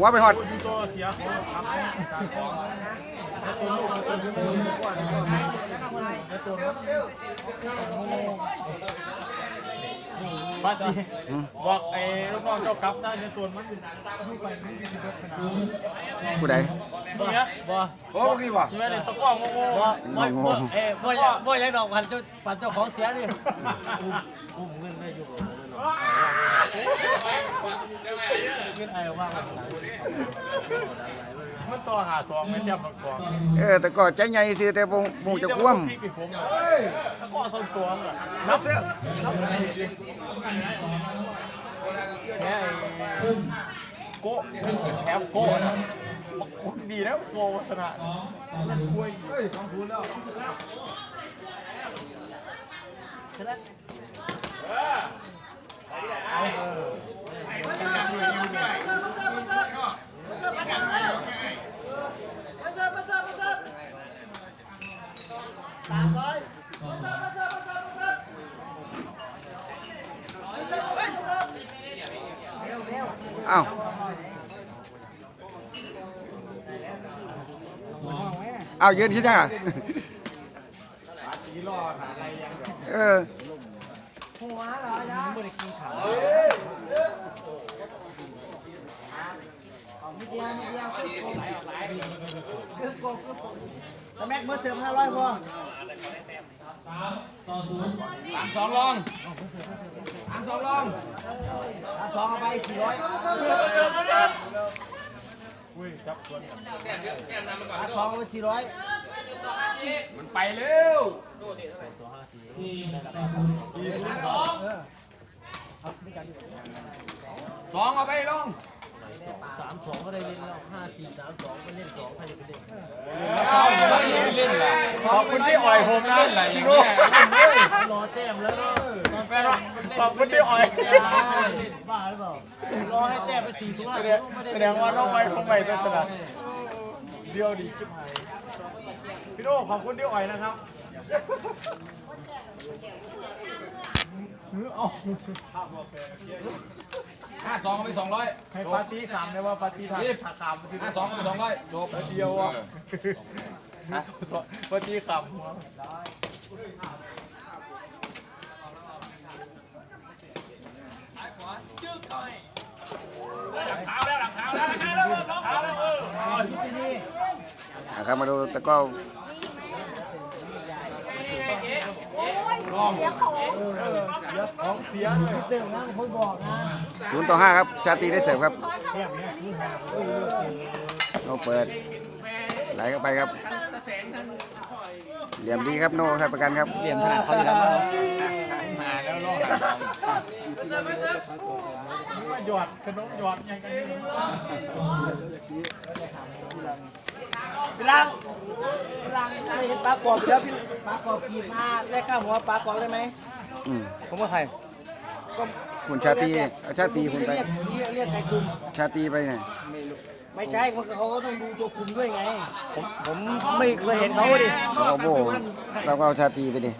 หัวไปหอดตัวเสียของบ้านจีบอกไอ้ลูกน้องเจ้ากลับซะในส่วนมันอยู่ไปไม่มีรถขนาดผู้ใดตรงเนี้ยบ่โอ้นี่บ่แม่เนี่ยตะก้องงงบ่บ่บ่เอ้บ่อยากบ่อยากดอกพันเจ้าพันเจ้าของเสียดิอุ้มอุ้มเงินได้อยู่ บ่เงินไอ้ว่ามันมันต่อหาซองไม่จับสองเออแต่ก็ใจใหญ่สิแต่บ่บ่จะคว่ำพี่ไปผมอะก้อซองซองนับเสื้อแค่โก้แอบโก้นะโกดีแล้วโก้วัฒนะนั่นกล้ยเฮ้ยของคุณแล้ว อ้าวอ้าวยืนที่ไหนอะเออ ตะแม็กเมื่อเสริมห้าร้อยพอต่อศูนย์สามสองลองสามสองลองสามสองเอาไปสี่ร้อยสองเอาไปสี่ร้อยมันไปเร็วตัวห้าสี่สอง สองเอาไปลงสามสองก็ได้เล่นแล้วห้าสี่สามสองไปเล่นสองใครจะไปเล่นเล่นแหละขอบคุณที่อ่อยผมนะอะไรอย่างเงี้รอแต้มแล้วก็แม่นะขอบคุณที่อ่อยบ้าหรือเปล่ารอให้แต้มไปสี่ตัวแสดงแสดงว่าน้องไว้ผมใหม่ต้องชนะเดียวดีจิ๊บหายพี่โน่ขอบคุณที่อ่อยนะครับ ห้าสองเอาไปสองร้อยให้ปาร์ตี้ขำนะว่าปาร์ตี้ทำถักขำสิห้าสองเอาไปสองร้อยจบเดียวอะปาร์ตี้ขำอะครับมาดูตะก ร้อของเสียเลยเรื่องนะผมบอกนะศูนย์ต่อห้าครับ ชาตรีได้เสิร์ฟครับโนเปิดไหลเข้าไปครับ เหลี่ยมดีครับโนครับประกันครับ เหลี่ยมขนาดเขาอยู่แล้วมาแล้วรอดมาหยอดขนมหยอดยังกันนี่ พี่ลังพี่ลังใช่เห็นปลากรอบเชียวพี่ปลากรอบกีบมาแลกข้าวหัวปลากรอบได้ไหมอืมผมว่าใครคุณชาตรีเอาชาตรีคุณไป เรียกเรียกเรียกใครคุม ชาตรีไปไหนไม่ใช่เขาเขาก็ต้องดูตัวคุมด้วยไง ผมผมไม่เคยเห็นเขาดิเขาเอาโบเราก็เอาชาตรีไปดิ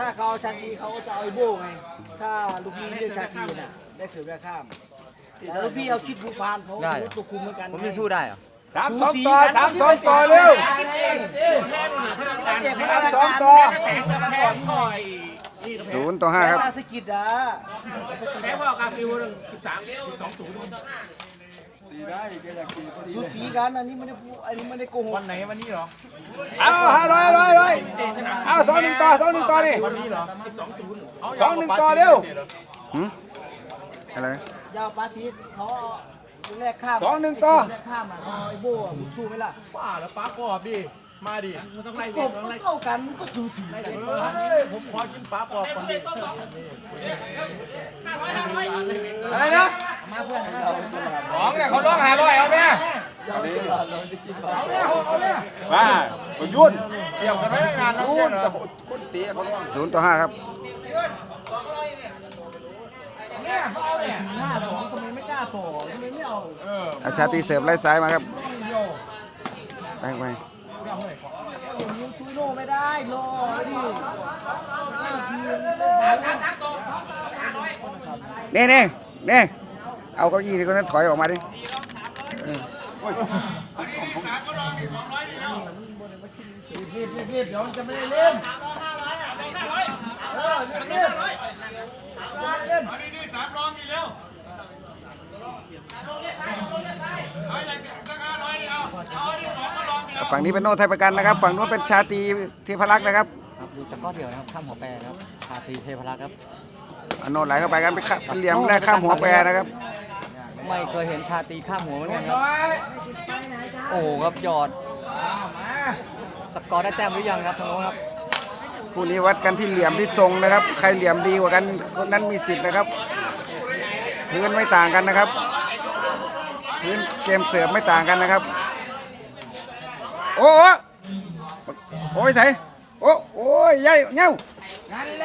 ถ้าเขาเอาชาตรีเขาก็จะเอาไอ้โบไง ถ้าลูกพี่เรียกชาตรีน่ะได้ถือได้ข้ามแต่ลูกพี่เอาคิดบูพานเขารู้ตัวคุมเหมือนกันผมจะสู้ได้ สามสองต่อสามสองต่อเร็วสามสองต่อศูนย์ต่อห้าครับตาสกิดอะแม่บอกกับฟิวสิบสามสองศูนย์สูสีกันอันนี้ไม่ได้พูดอันนี้ไม่ได้โกหกวันไหนวันนี้เหรอเอาห้าร้อยร้อยร้อยเอาสองหนึ่งต่อสองหนึ่งต่อนี่วันนี้เหรอสองหนึ่งต่อเร็วหืมอะไรยาวปาทิตเขา แรกข้ามสองหนึ่งต่อ แรกข้ามอะเอาไอ้โบอะมึงสู้ไหมล่ะป้าแล้วป้ากรอบดิ มาดิกบมันเข้ากันมันก็สูสีเฮ้ยผมขอกินป้ากรอบก่อนดิอะไรนะมาเพื่อนนะสองเนี่ยเขาร้องหาร้อยเอาไหมมาคุณยุ่นเกี่ยวกันไว้งานแล้วเนี่ยเหรอศูนย์ต่อห้าครับ ห้าสองทำไมไม่กล้าต่อทำไมไม่เอาอาชาติเสิร์ฟไล่ซ้ายมาครับไปไปยิงซุยโน่ไม่ได้รอดินี่นี่นี่เอาเก้าอี้นี่ก็นั้นถอยออกมาดิเออโอ้ยรีบรีบรีบเดี๋ยวมันจะไม่ได้เล่น ฝั่งนี้เป็นโนไทยประกันนะครับ ฝั่งนู้นเป็นชาตรีเทพรักษ์นะครับครับดูตะก้อเดียวนะครับข้ามหัวแปรนะครับชาตรีเทพรักษ์ครับเอาโนไหลเข้าไปกันไปข้าเหลี่ยมแรกข้ามหัวแปรนะครับ ไม่เคยเห็นชาตรีข้ามหัวเหมือนกันครับโอ้โหครับหยอด สกอร์ได้แต้มหรือยังครับทางโน้นครับ คู่นี้วัดกันที่เหลี่ยมที่ทรงนะครับ ใครเหลี่ยมดีกว่ากันคนนั้นมีสิทธิ์นะครับ พื้นไม่ต่างกันนะครับ พื้นเกมเสิร์ฟไม่ต่างกันนะครับ โอ้โหโอ้ยใส่โอ้โอ้ยยัยเงี้ยว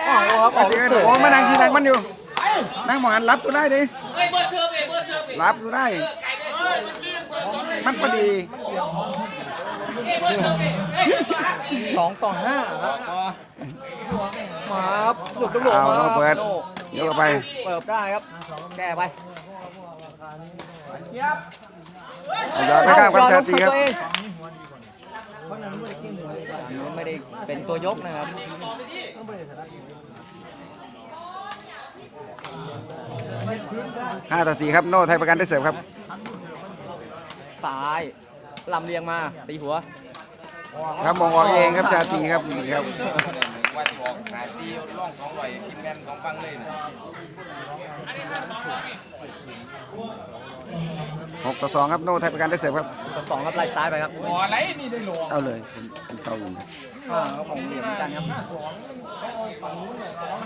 อ๋อครับออกโอ้เสิร์ฟโหมานั่งทีหลังมันอยู่นั่งหมอนรับสุดได้ดิรับสุดได้ มันพอดี สองต่อห้าครับมาครับหลุดลูกหลงเอามาเราเปิดโน่เดี๋ยวเข้าไปเปิดได้ครับ แก้ไปเอายอดไปข้างกันชาตรีครับ เอ้ยอันนู้นไม่ได้เป็นตัวยกนะครับห้าต่อสี่ครับ โน่ไทยประกันได้เสิร์ฟครับซ้าย ลำเลียงมาตีหัวครับมองออกเองครับชาตรีครับนี่ครับว่าจะออกหาซีร่องสองร้อยกินแมนสองฟังเลยนะหกต่อสองครับโน่ไทยประกันได้เสิร์ฟครับต่อสองครับไล่ซ้ายไปครับหัวไรนี่ได้หลวงเอาเลยผมผมเข้าอยู่นะอ่าครับผมเหลี่ยมเหมือนกันครับ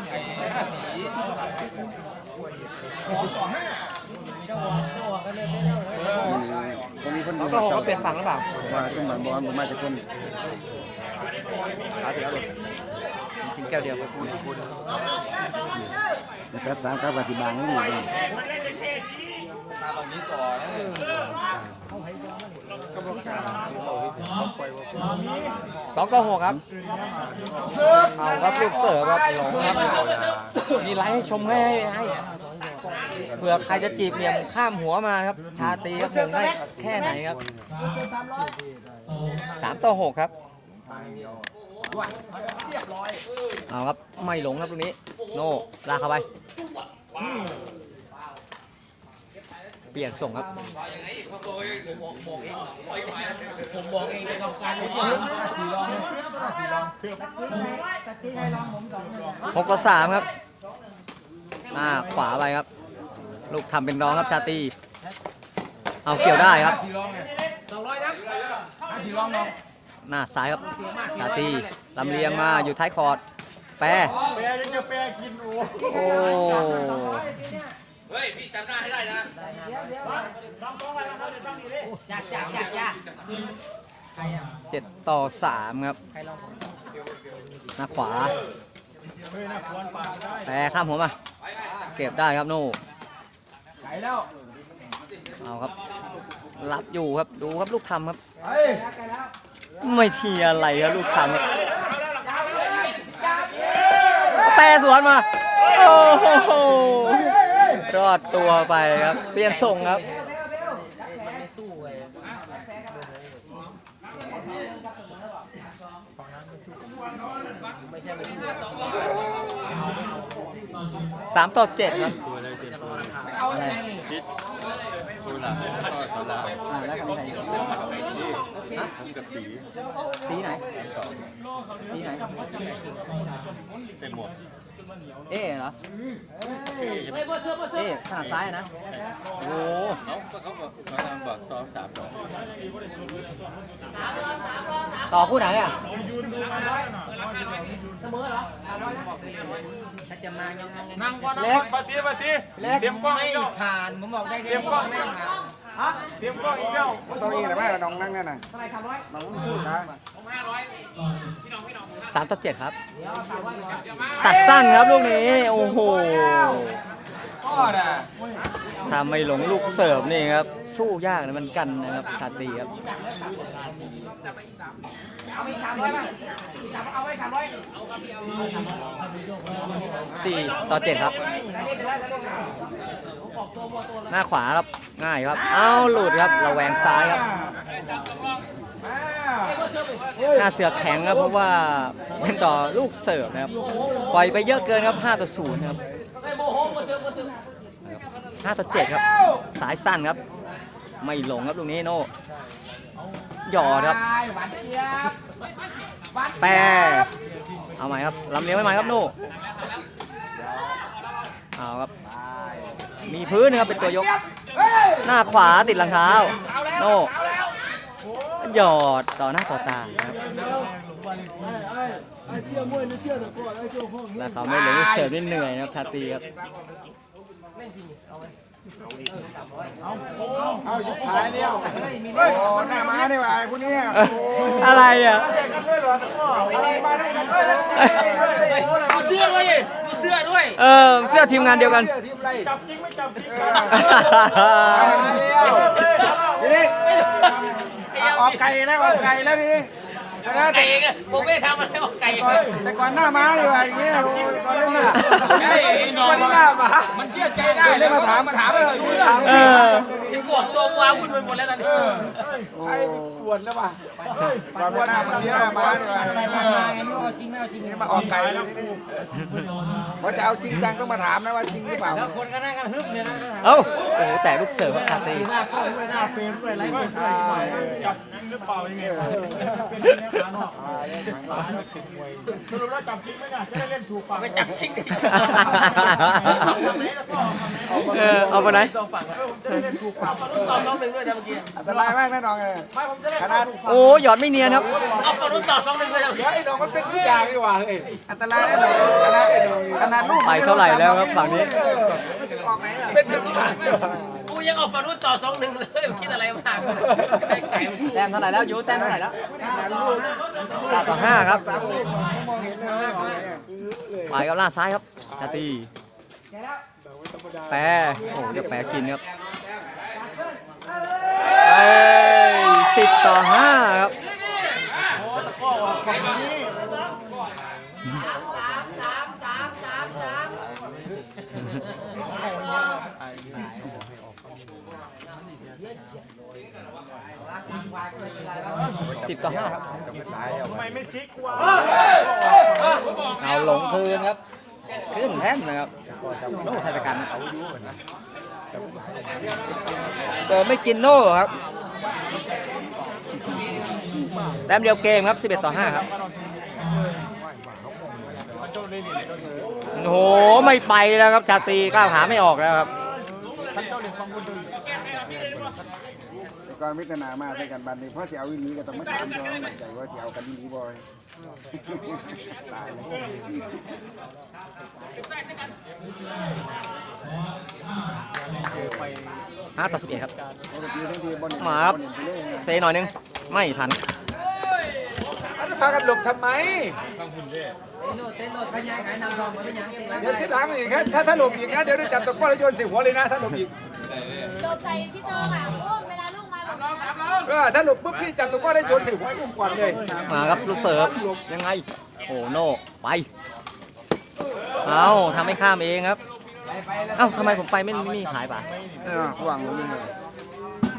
ไอ้ห้าสี ตรงนี้คนแล้ดูวก็หกก็เปลี่ยนฝั่งหรือเปล่าว่าสมบัติบอลผมมาจากคนเอาเดี๋ยวเลยกินแก้วเดียวครับนะครับสามครับกับสิบางนี่เองตาบางนี้ต่อนะสองต่อหกครับเอาครับลูกเสิร์ฟครับหลงครับมีไลฟ์ให้ชมให้ให้ เผื่อใครจะจีบเหลี่ยมข้ามหัวมาครับ ชาตรีครับมงได้แค่ไหนครับสามต่อหกครับเอาครับไม่หลงครับตรงนี้ โน่ลากเข้าไป เปลี่ยนส่งครับหกต่อสามครับหน้าขวาไปครับ ลูกทำเป็นน้องครับชาตรีเอาเกี่ยวได้ครับทีร่องไงสองร้อยนะห้าทีร่องเนาะหน้าซ้ายครับชาตรีลำเลียงมาอยู่ท้ายคอร์ดแปรแปรยังจะแปรกินโอ้โอ้เฮ้ย พี่จำหน้าให้ได้นะเจ็ดต่อสามครับหน้าขวาแปรข้ามหัวมาเก็บได้ครับโน่ ไหนแล้วเอาครับ รับอยู่ครับดูครับลูกทำครับเฮ้ยไม่เชียร์อะไรครับลูกทำครับแปรสวนมา โอ้โหจอดตัวไปครับ เปลี่ยนส่งครับสามต่อเจ็ดครับอะไร อ่าแล้วกับใครฮะตีไหนตีไหน ใส่หมวกเอ๊ะเหรอ เอ๊ะขนาดซ้ายอะนะ โอ้โหเขาเขาบอกเขาทำบอกซ้อมสามดอกต่อคู่ไหนอะนั่งก่อนเล็ก ปฏิปฏิเล็ก เตรียมกล้องอีกแล้วผ่าน ผมบอกได้เตแค่รียมนี้กล้องไม่อีกผ่าน ฮะเตรียมกล้องอีกแล้วตัวเองแต่ว่าน้องนั่งนั่นน่ะน้องพูดนะสามต่อเจ็ดครับ ตัดสั้นครับลูกนี้ โอ้โหพ่อน่ะถ้าไม่หลงลูกเสิร์ฟนี่ครับ สู้ยากนะมันกันนะครับชาตรีครับสี่ต่อเจ็ดครับ หน้าขวาครับง่ายครับ เอ้าหลุดครับระแวงซ้ายครับ หน้าเสือแข็งครับเพราะว่าเป็นต่อลูกเสิร์ฟนะครับปล่อยไปเยอะเกินครับ5ต่อ0ครับ5ต่อ7ครับ สายสั้นครับ ไม่หลงครับลูกนี้โน่หยอดครับแปรเอาใหม่ครับลำเลี้ยงไม่ใหม่ครับโน่เอาครับ มีพื้นนะครับเป็นตัวยก หน้าขวาติดรองเท้า โน่หยอดต่อหน้าต่อตาครับแล้วเขาไม่เหลือเสิร์ฟนี่เหนื่อยนะครับชาตีครับ เอาชิบหายเนี่ยโอ้หน้าม้าเนี่ยวะไอ้พวกเนี้ยอะไรอะดูเสื้อด้วยดูเสื้อด้วย เออ เสื้อทีมงานเดียวกัน จับจริงไม่จับจริงทีนี้ออกไก่แล้วออกไก่แล้วทีนี้ ไก่แต่เองอะผมไม่ได้ทำอะไรของไก่ก่อนแต่ก่อนหน้าม้าดีกว่าอย่างเงี้ยโอ้ยก่อนเล่นหน้าก่อนหน้าม้ามันเชื่อใจได้เล่นมาถามมาถามเออดูถาม เออที่กดตัวว้าวุ่นไปหมดแล้วตอนนี้ใครปวดแล้วป่ะก่อนหน้ามาเสียหน้ามาไปมาไงไม่เอาจริงไม่เอาจริงมาออกไก่แล้วทีนี้ว่าจะเอาจริงจังก็มาถามนะว่าจริงหรือเปล่าเอ้าโอ้แต่ลูกเสิร์ฟครับชาตรีก็จับทิ้งดิเออเอาไปไหนสองฝั่งอะต่อสองหนึ่งด้วยนะเมื่อกี้อันตรายมากแน่นอนเลยขนาดโอ้หยอดไม่เนียนครับ เอาฝั่งนู้นต่อสองหนึ่งด้วยนะเมื่อกี้ไอ้ดอกมันเป็นทุกอย่างดีกว่าเฮ้ยอันตรายแน่นอนขนาดขนาดลูกไปเท่าไหร่แล้วครับฝั่งนี้ ออกไหนล่ะเป็นทุกอย่างกูยังเอาฝั่งนู้นต่อสองหนึ่งเลยคิดอะไรมากไก่มันสู้แต้มเท่าไหร่แล้วยูแต้มเท่าไหร่แล้วห้าต่อห้าครับไปกับล่างซ้ายครับชาตรีแปรโอ้โหเดี๋ยวแปรกินครับเอ้ย สิบต่อห้าครับสิบต่อห้าครับเอาหลงคืนครับ ขึ้นแท่นนะครับโน่ไทยประกันเปิดไม่กินโน่ครับแต้มเดียวเกมครับ 11 ต่อ 5 ครับ โอ้โห ไม่ไปแล้วครับ ชาตรีก้าวขาไม่ออกแล้วครับแต่ก่อนมิตรนามาใส่กันบันนี้เพราะเสียเอาวิลีก็ต้องมาถามย้อนมั่นใจว่าเสียเอากันวิลีบอย ตายเลย5ต่อ11ครับทั้งทีทั้งทีบอลมาครับ เซหน่อยนึง ไม่ทันจะพากันหลบทำไมเดี๋ยวที่หลังอีกครับถ้าถ้าหลบอีกนะเดี๋ยวได้จับตะกร้อแล้วโยนใส่หัวเลยนะถ้าหลบอีกหลบใส่ที่โต๊ะค่ะโอ้เวลาลูกมาแบบนี้ เออถ้าหลบปุ๊บพี่จับตะกร้อได้โยนใส่หัวอุ้มก่อนเลยมาครับลูกเสิร์ฟยังไง โอ้โน่ไป เอาทำให้ข้ามเองครับ เอ้าทำไมผมไปไม่ไม่มีขายป่ะเออหวังเลย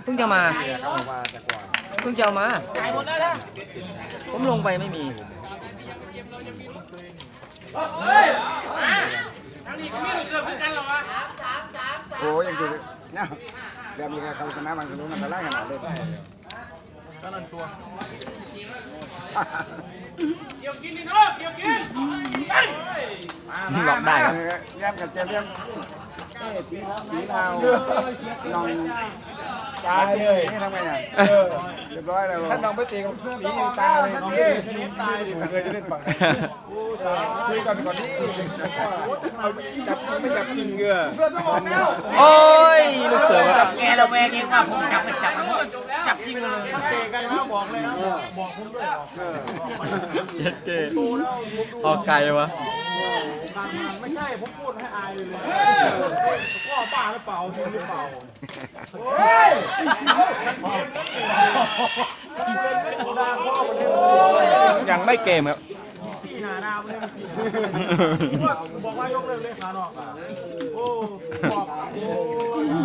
เพิ่งจะมาเพิ่งจะเอามาไก่หมดแล้วนะผมลงไปไม่มีโอ้ยังจะ อ้ยยังอยเดี๋ยวมีใครเขาชนะบางคนรู้มันจะไล่ขนาดเลยล็อกได้ครับแย้มกับเจมเย้มเอ๊ะตีตีเราลอง ตายเลยนี่ทำไงอะเรียบร้อยแล้วถ้าน้องไม่ตีกับตีตายเลยน้องตีตายดิมันเคยจะเล่นฝั่งคุยกันก่อนที่จับไม่จับจริงเงือโอ้ยลูกเสิร์ฟครับแกเราแวงเองว่าผมจับไม่จับมันจับจริงเลยเจ็ดเกออกไกลวะ งานไม่ใช่ผมพูดให้อายเลยพ่อป้าหรือเปล่าจริงหรือเปล่าเฮ้ยยังไม่เกมครับ เลยเมื่อกี้บอกว่ายกเลิกเลยขานอกอะโอ้บอกโอ้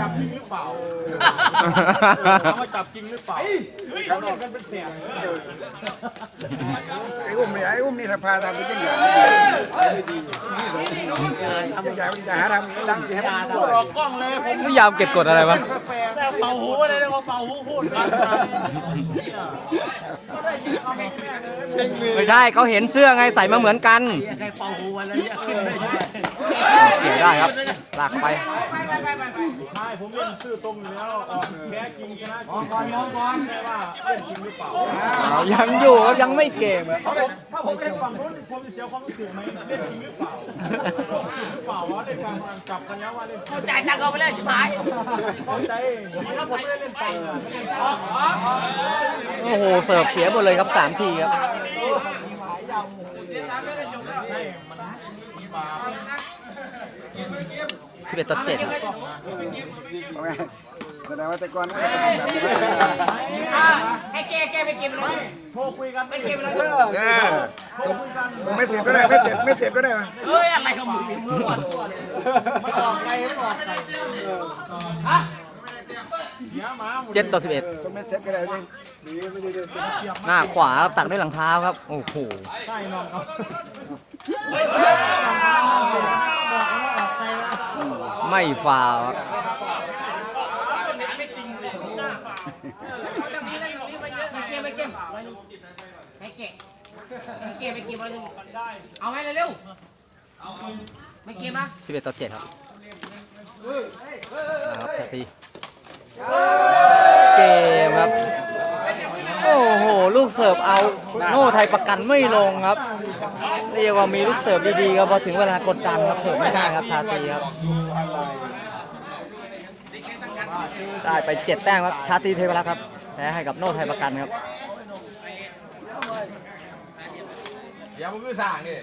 จับจริงหรือเปล่าถามาจับจริงหรือเปล่าเขาเรียกกันเป็นแสนไอ้อุ้มนี่ไอ้อุ้มนี่ถ้าพาทำไปยิ่งใหญ่ยิ่งใหญ่ยิ่งใหญ่หาทำตั้งให้มันพูดอกล้องเลยผมพยายามเก็บกดอะไรวะแต่เป่าหูอะไรเนี่ยว่าเป่าหูพูดกันไม่ใช่เขาเห็นเสื้อไงส่มาเหมือนกันใครเป่าหูวันแล้วเนี่ยขึ้นไม่ได้เกี่ยวได้ครับลากไปใช่ผมเล่นชื่อตรงอยู่แล้วออกแพ้จริงชนะจริงก่อนมองก่อนใช่ว่าเล่นจริงหรือเปล่าเอายังอยู่ครับยังไม่เกมครับถ้าผมถ้าผมเป็นฝั่งนู้นผมจะเสียความรู้สึกไหมเล่นจริงหรือเปล่าจริงหรือเปล่าวะได้การจับกันแล้วว่าเล่นจริงจ่ายตังค์เอาไปแล้วชิบหายเข้าใจถ้าผมไม่ได้เล่นตังค์อะโอ้โหเสิร์ฟเสียหมดเลยครับสามทีครับ สิบเอ็ดต่อเจ็ดเอาไงแสดงว่าแต่ก่อนมันก็เป็นแบบนี้ให้แกแกไปเก็บเลยโทรคุยกันไม่เก็บเลยเออส่งส่งไม่เสร็จก็ได้ไม่เสร็จไม่เสร็จก็ได้เฮ้ยอะไรของมึงมึงปวดปวดไม่ออกไกลไม่ออกไกลเสียหมาหมด เจ็ดต่อสิบเอ็ดส่งไม่เสร็จก็ได้จริงหน้าขวาครับตักด้วยหลังเท้าครับ โอ้โหใช่น้องเขาไม่ฟาวครับไปเก็บไปเก็บให้เก็บให้เก็บไปเก็บอะไรเอาไงเร็วๆไม่เก็บนะสิบเอ็ดต่อเจ็ดครับนะครับชาตรี เกมครับ โอ้โห ลูกเสิร์ฟเอาโน่ไทยประกันไม่ลงครับ เรียกว่ามีลูกเสิร์ฟดีๆครับพอถึงเวลากดดันครับเสิร์ฟไม่ได้ครับชาตรีครับ ได้ไปเจ็ดแต้มครับชาตรีเทวรักษ์ครับแพ้ให้กับโน่ไทยประกันครับอย่ามึงคือสั่งดิ